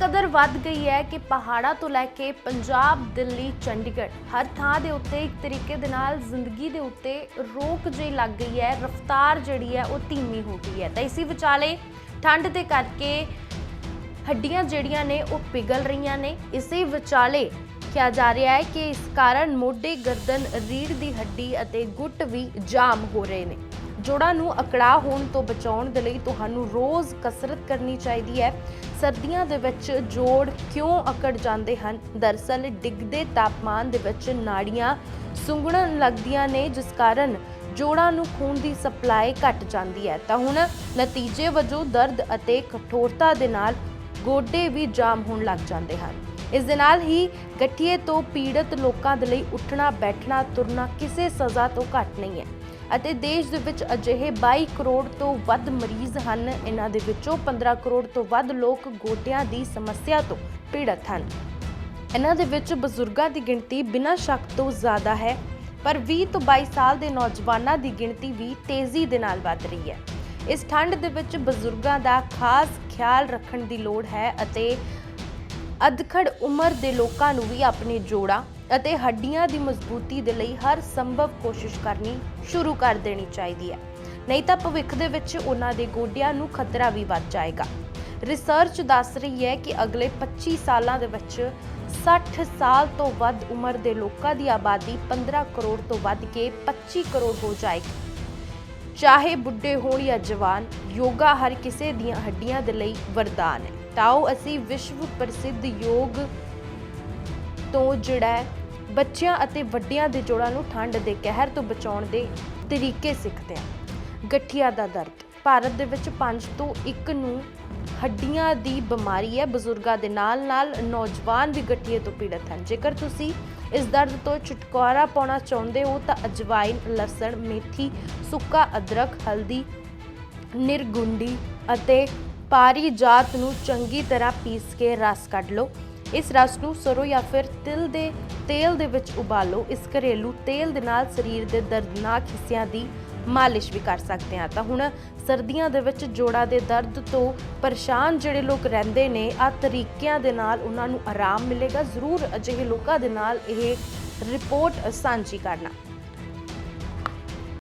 ਕਦਰ ਵੱਧ ਗਈ ਹੈ ਕਿ ਪਹਾੜਾਂ ਤੋਂ ਲੈ ਕੇ ਪੰਜਾਬ, ਦਿੱਲੀ, ਚੰਡੀਗੜ੍ਹ, ਹਰ ਥਾਂ ਦੇ ਉੱਤੇ ਇੱਕ ਤਰੀਕੇ ਦੇ ਨਾਲ ਜ਼ਿੰਦਗੀ ਦੇ ਉੱਤੇ ਰੋਕ ਜਿਹੀ ਲੱਗ ਗਈ ਹੈ, ਰਫ਼ਤਾਰ ਜਿਹੜੀ ਹੈ ਉਹ ਧੀਮੀ ਹੋ ਗਈ ਹੈ। ਤਾਂ ਇਸੇ ਵਿਚਾਲੇ ਠੰਡ ਦੇ ਕਰਕੇ ਹੱਡੀਆਂ ਜਿਹੜੀਆਂ ਨੇ ਉਹ ਪਿਘਲ ਰਹੀਆਂ ਨੇ। ਇਸੇ ਵਿਚਾਲੇ ਕਿਹਾ ਜਾ ਰਿਹਾ ਹੈ ਕਿ ਇਸ ਕਾਰਨ ਮੋਢੇ ਗਰਦਨ ਰੀੜ ਦੀ ਹੱਡੀ ਅਤੇ ਗੁੱਟ ਵੀ ਜਾਮ ਹੋ ਰਹੇ ਨੇ। ਜੋੜਾਂ ਨੂੰ ਅਕੜਾ ਹੋਣ ਤੋਂ ਬਚਾਉਣ ਦੇ ਲਈ ਤੁਹਾਨੂੰ ਰੋਜ਼ ਕਸਰਤ ਕਰਨੀ ਚਾਹੀਦੀ ਹੈ। ਸਰਦੀਆਂ ਦੇ ਵਿੱਚ ਜੋੜ ਕਿਉਂ ਅਕੜ ਜਾਂਦੇ ਹਨ? ਦਰਅਸਲ ਡਿੱਗਦੇ ਤਾਪਮਾਨ ਦੇ ਵਿੱਚ ਨਾੜੀਆਂ ਸੁੰਗੜਨ ਲੱਗਦੀਆਂ ਨੇ, ਜਿਸ ਕਾਰਨ ਜੋੜਾਂ ਨੂੰ ਖੂਨ ਦੀ ਸਪਲਾਈ ਘਟ ਜਾਂਦੀ ਹੈ। ਤਾਂ ਹੁਣ ਨਤੀਜੇ ਵਜੋਂ ਦਰਦ ਅਤੇ ਕਠੋਰਤਾ ਦੇ ਨਾਲ ਗੋਡੇ ਵੀ ਜਾਮ ਹੋਣ ਲੱਗ ਜਾਂਦੇ ਹਨ। ਇਸ ਦੇ ਨਾਲ ਹੀ ਗਠੀਏ ਤੋਂ ਪੀੜਤ ਲੋਕਾਂ ਦੇ ਲਈ ਉੱਠਣਾ, ਬੈਠਣਾ, ਤੁਰਨਾ ਕਿਸੇ ਸਜ਼ਾ ਤੋਂ ਘੱਟ ਨਹੀਂ ਹੈ। ਅਤੇ ਦੇਸ਼ ਦੇ ਵਿੱਚ ਅਜਿਹੇ 22 ਕਰੋੜ ਤੋਂ ਵੱਧ ਮਰੀਜ਼ ਹਨ। ਇਹਨਾਂ ਦੇ ਵਿੱਚੋਂ 15 ਕਰੋੜ ਤੋਂ ਵੱਧ ਲੋਕ ਗੋਡਿਆਂ ਦੀ ਸਮੱਸਿਆ ਤੋਂ ਪੀੜਤ ਹਨ। ਇਹਨਾਂ ਦੇ ਵਿੱਚ ਬਜ਼ੁਰਗਾਂ ਦੀ ਗਿਣਤੀ ਬਿਨਾਂ ਸ਼ੱਕ ਤੋਂ ਜ਼ਿਆਦਾ ਹੈ, ਪਰ 20 ਤੋਂ 22 ਸਾਲ ਦੇ ਨੌਜਵਾਨਾਂ ਦੀ ਗਿਣਤੀ ਵੀ ਤੇਜ਼ੀ ਦੇ ਨਾਲ ਵੱਧ ਰਹੀ ਹੈ। ਇਸ ਠੰਡ ਦੇ ਵਿੱਚ ਬਜ਼ੁਰਗਾਂ ਦਾ ਖਾਸ ਖਿਆਲ ਰੱਖਣ ਦੀ ਲੋੜ ਹੈ ਅਤੇ ਅਧਖੜ ਉਮਰ ਦੇ ਲੋਕਾਂ ਨੂੰ ਵੀ ਆਪਣੇ ਜੋੜਾਂ ਅਤੇ ਹੱਡੀਆਂ ਦੀ ਮਜ਼ਬੂਤੀ ਦੇ ਲਈ ਹਰ ਸੰਭਵ ਕੋਸ਼ਿਸ਼ ਕਰਨੀ ਸ਼ੁਰੂ ਕਰ ਦੇਣੀ ਚਾਹੀਦੀ ਹੈ। ਨਹੀਂ ਤਾਂ ਭਵਿੱਖ ਦੇ ਵਿੱਚ ਉਹਨਾਂ ਦੇ ਗੋਡਿਆਂ ਨੂੰ ਖਤਰਾ ਵੀ ਵੱਧ ਜਾਏਗਾ। ਰਿਸਰਚ ਦੱਸ ਰਹੀ ਹੈ ਕਿ ਅਗਲੇ 25 ਸਾਲਾਂ ਦੇ ਵਿੱਚ 60 ਸਾਲ ਤੋਂ ਵੱਧ ਉਮਰ ਦੇ ਲੋਕਾਂ ਦੀ ਆਬਾਦੀ 15 ਕਰੋੜ ਤੋਂ ਵੱਧ ਕੇ 25 ਕਰੋੜ ਹੋ ਜਾਏਗੀ। ਚਾਹੇ ਬੁੱਢੇ ਹੋਣ ਜਾਂ ਜਵਾਨ, ਯੋਗਾ ਹਰ ਕਿਸੇ ਦੀਆਂ ਹੱਡੀਆਂ ਦੇ ਲਈ ਵਰਦਾਨ ਹੈ। ਤਾਂ ਆਓ ਅਸੀਂ ਵਿਸ਼ਵ ਪ੍ਰਸਿੱਧ ਯੋਗ ਤੋਂ ਜਿਹੜਾ ਹੈ, ਬੱਚਿਆਂ ਅਤੇ ਵੱਡਿਆਂ ਦੇ ਜੋੜਾਂ ਨੂੰ ਠੰਡ ਦੇ ਕਹਿਰ ਤੋਂ ਬਚਾਉਣ ਦੇ ਤਰੀਕੇ ਸਿੱਖਦੇ ਹਾਂ ਗਠੀਆ ਦਾ ਦਰਦ, ਭਾਰਤ ਦੇ ਵਿੱਚ 5 ਤੋਂ 1 ਨੂੰ ਹੱਡੀਆਂ ਦੀ ਬਿਮਾਰੀ ਹੈ। ਬਜ਼ੁਰਗਾਂ ਦੇ ਨਾਲ ਨਾਲ ਨੌਜਵਾਨ ਵੀ ਗਠੀਏ ਤੋਂ ਪੀੜਤ ਹਨ। ਜੇਕਰ ਤੁਸੀਂ ਇਸ ਦਰਦ ਤੋਂ ਛੁਟਕਾਰਾ ਪਾਉਣਾ ਚਾਹੁੰਦੇ ਹੋ, ਤਾਂ ਅਜਵਾਇਨ, ਲਸਣ, ਮੇਥੀ, ਸੁੱਕਾ ਅਦਰਕ, ਹਲਦੀ, ਨਿਰਗੁੰਡੀ ਅਤੇ ਪਾਰੀ ਜਾਤ ਨੂੰ ਚੰਗੀ ਤਰ੍ਹਾਂ ਪੀਸ ਕੇ ਰਸ ਕੱਢ ਲਓ। ਇਸ ਰਸ ਨੂੰ ਸਰੋਂ ਜਾਂ ਫਿਰ ਤਿਲ ਦੇ, ਤੇਲ ਦੇ ਵਿੱਚ ਉਬਾਲੋ। ਇਸ ਘਰੇਲੂ ਤੇਲ ਦੇ ਨਾਲ ਸਰੀਰ ਦੇ ਦਰਦਨਾਕ ਹਿੱਸਿਆਂ ਦੀ ਮਾਲਿਸ਼ ਵੀ ਕਰ ਸਕਦੇ ਹਾਂ। ਤਾਂ ਹੁਣ ਸਰਦੀਆਂ ਦੇ ਵਿੱਚ ਜੋੜਾਂ ਦੇ ਦਰਦ ਤੋਂ ਪਰੇਸ਼ਾਨ ਜਿਹੜੇ ਲੋਕ ਰਹਿੰਦੇ ਨੇ, ਆ ਤਰੀਕਿਆਂ ਦੇ ਨਾਲ ਉਹਨਾਂ ਨੂੰ ਆਰਾਮ ਮਿਲੇਗਾ। ਜ਼ਰੂਰ ਅਜਿਹੇ ਲੋਕਾਂ ਦੇ ਨਾਲ ਇਹ ਰਿਪੋਰਟ ਸਾਂਝੀ ਕਰਨਾ।